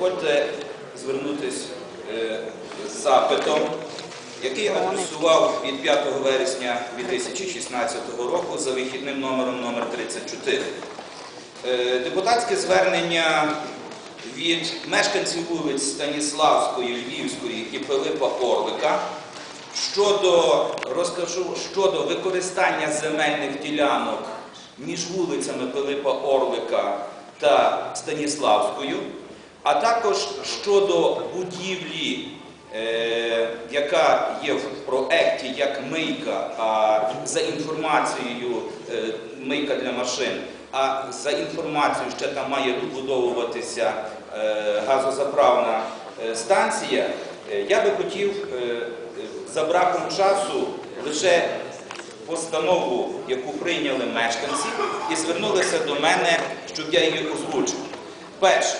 дозвольте звернутися е, з запитом, який адресував від 5 вересня 2016 року за вихідним номером номер 34. Е, Депутатське звернення від мешканців вулиць Станіславської, Львівської і Пилипа Орлика щодо, розкажу, щодо використання земельних ділянок між вулицями Пилипа Орлика та Станіславською, а також щодо будівлі, е, яка є в проекті як мийка, а за інформацією е, мийка для машин, а за інформацією, ще там має добудовуватися е, газозаправна станція, я би хотів за браком часу лише постанову, яку прийняли мешканці, і звернулися до мене, щоб я її озвучив. Перше,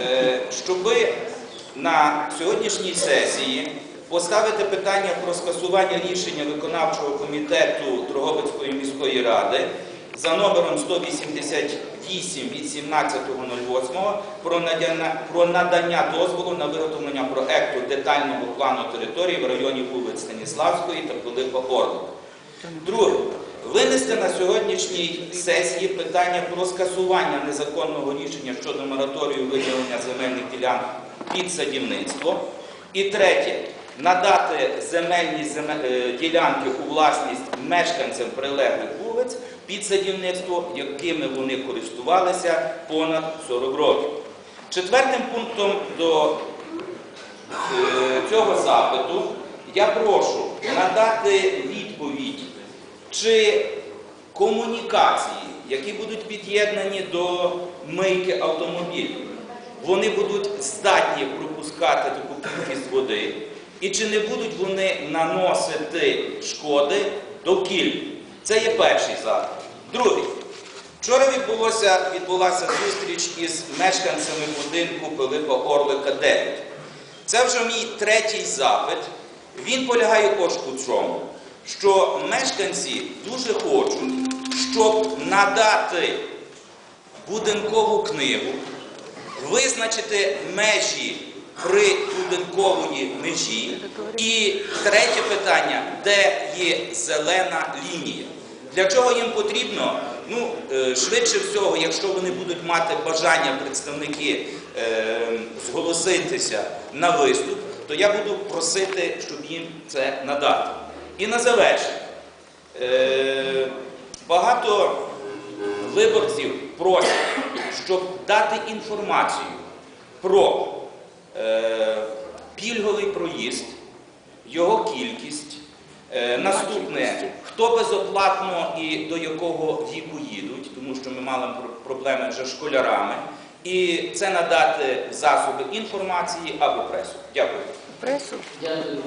е, щоби на сьогоднішній сесії поставити питання про скасування рішення виконавчого комітету Дрогобицької міської ради за номером 188 від 17.08 про надання, про надання дозволу на виготовлення проекту детального плану території в районі вулиць Станіславської та Пилипа Орлика. Друге, винести на сьогоднішній сесії питання про скасування незаконного рішення щодо мораторію виділення земельних ділянок під садівництво. І третє, надати земельні е, ділянки у власність мешканцям прилеглих вулиць під садівництво, якими вони користувалися понад 40 років. Четвертим пунктом до е, цього запиту я прошу надати відповідь, чи комунікації, які будуть під'єднані до мийки автомобілів, вони будуть здатні пропускати таку кількість води, і чи не будуть вони наносити шкоди довкіллю. Це є перший запит. Другий. Вчора відбулося, відбулася зустріч із мешканцями будинку Пилипа Орлика 9. Це вже мій третій запит. Він полягає ось у чому, що мешканці дуже хочуть, щоб надати будинкову книгу, визначити межі при будинкової межі. І третє питання, де є зелена лінія. Для чого їм потрібно? Ну, е, швидше всього, якщо вони будуть мати бажання представники е, зголоситися на виступ, то я буду просити, щоб їм це надати. І на завершення. Е, багато виборців просять, щоб дати інформацію про е, пільговий проїзд, його кількість. Е, наступне, хто безоплатно і до якого віку їдуть, тому що ми мали проблеми вже з школярами. І це надати засоби інформації або пресу. Дякую. Пресу. Дякую.